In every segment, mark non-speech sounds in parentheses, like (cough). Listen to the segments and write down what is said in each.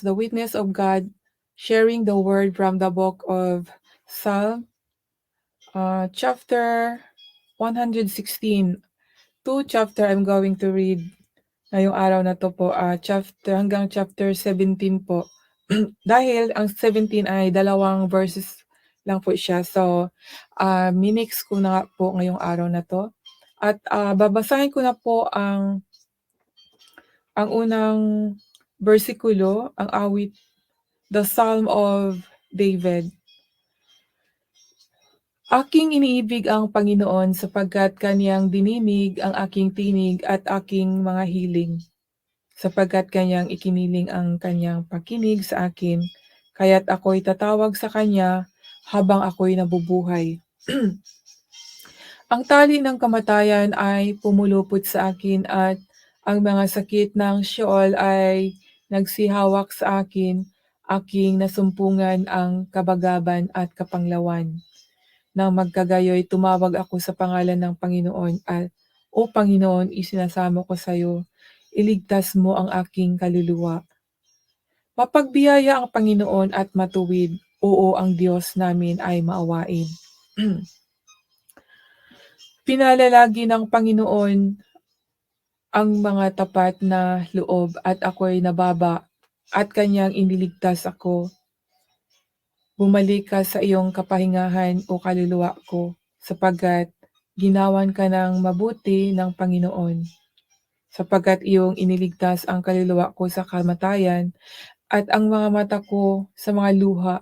the witness of God, sharing the word from the book of Psalm, uh, chapter 116. Two chapter I'm going to read ngayong araw na to po, ah, chapter hanggang chapter 17 po. (clears throat) Dahil ang 17 ay dalawang verses lang po siya. So, ah, minix ko na po ngayong araw na to. At ah, babasahin ko na po ang ang unang bersikulo, ang awit, the Psalm of David. Aking iniibig ang Panginoon sapagkat kaniyang dinimig ang aking tinig at aking mga hiling. Sapagkat kanyang ikiniling ang kanyang pakinig sa akin, kaya't ako'y tatawag sa kanya habang ako'y nabubuhay. (clears throat) ang tali ng kamatayan ay pumulupot sa akin at ang mga sakit ng Sheol ay nagsihawak sa akin, aking nasumpungan ang kabagaban at kapanglawan. Nang magkagayoy, tumawag ako sa pangalan ng Panginoon at, O Panginoon, isinasamo ko sa iyo, iligtas mo ang aking kaluluwa. Mapagbiyaya ang Panginoon at matuwid, oo ang Diyos namin ay maawain. (clears throat) Pinalalagi ng Panginoon ang mga tapat na loob at ako'y nababa at kanyang iniligtas ako. Bumalik ka sa iyong kapahingahan o kaluluwa ko, sapagkat ginawan ka ng mabuti ng Panginoon. Sapagkat iyong iniligtas ang kaluluwa ko sa kamatayan at ang mga mata ko sa mga luha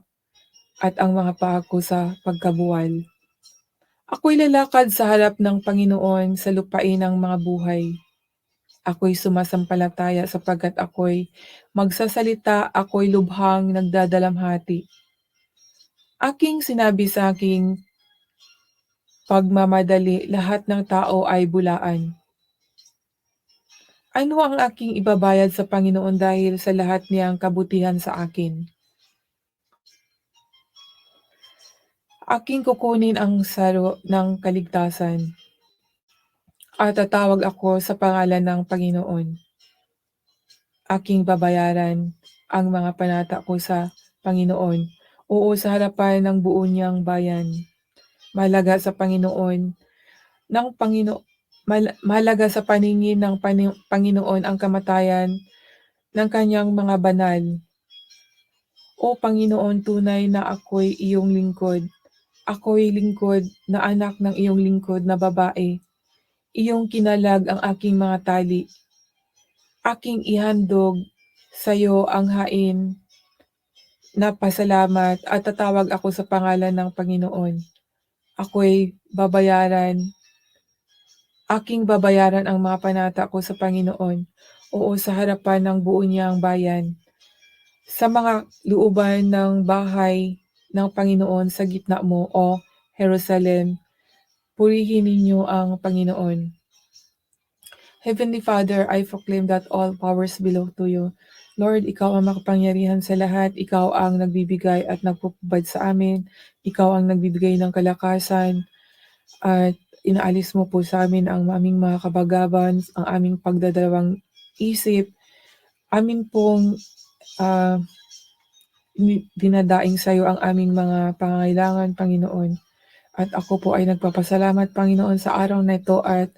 at ang mga paa ko sa pagkabuwal. Ako'y lalakad sa harap ng Panginoon sa lupain ng mga buhay. Ako'y sumasampalataya sapagkat ako'y magsasalita, ako'y lubhang nagdadalamhati. Aking sinabi sa aking pagmamadali, lahat ng tao ay bulaan. Ano ang aking ibabayad sa Panginoon dahil sa lahat niyang kabutihan sa akin? Aking kukunin ang saro ng kaligtasan at tatawag ako sa pangalan ng Panginoon. Aking babayaran ang mga panata ko sa Panginoon Oo sa harapan ng buo niyang bayan. Mahalaga sa Panginoon ng Pangino mal- mahalaga sa paningin ng Pani- Panginoon ang kamatayan ng kanyang mga banal. O Panginoon, tunay na ako'y iyong lingkod. Ako'y lingkod na anak ng iyong lingkod na babae. Iyong kinalag ang aking mga tali. Aking ihandog sa iyo ang hain na pasalamat at tatawag ako sa pangalan ng Panginoon. Ako'y babayaran, aking babayaran ang mga panata ko sa Panginoon, oo sa harapan ng buo niyang bayan. Sa mga looban ng bahay ng Panginoon sa gitna mo, o Jerusalem, purihin ninyo ang Panginoon. Heavenly Father, I proclaim that all powers belong to you. Lord, Ikaw ang makapangyarihan sa lahat. Ikaw ang nagbibigay at nagpupubad sa amin. Ikaw ang nagbibigay ng kalakasan. At inaalis mo po sa amin ang aming mga kabagaban, ang aming pagdadalawang isip. Amin pong uh, dinadaing sa iyo ang aming mga pangangailangan, Panginoon. At ako po ay nagpapasalamat, Panginoon, sa araw na ito at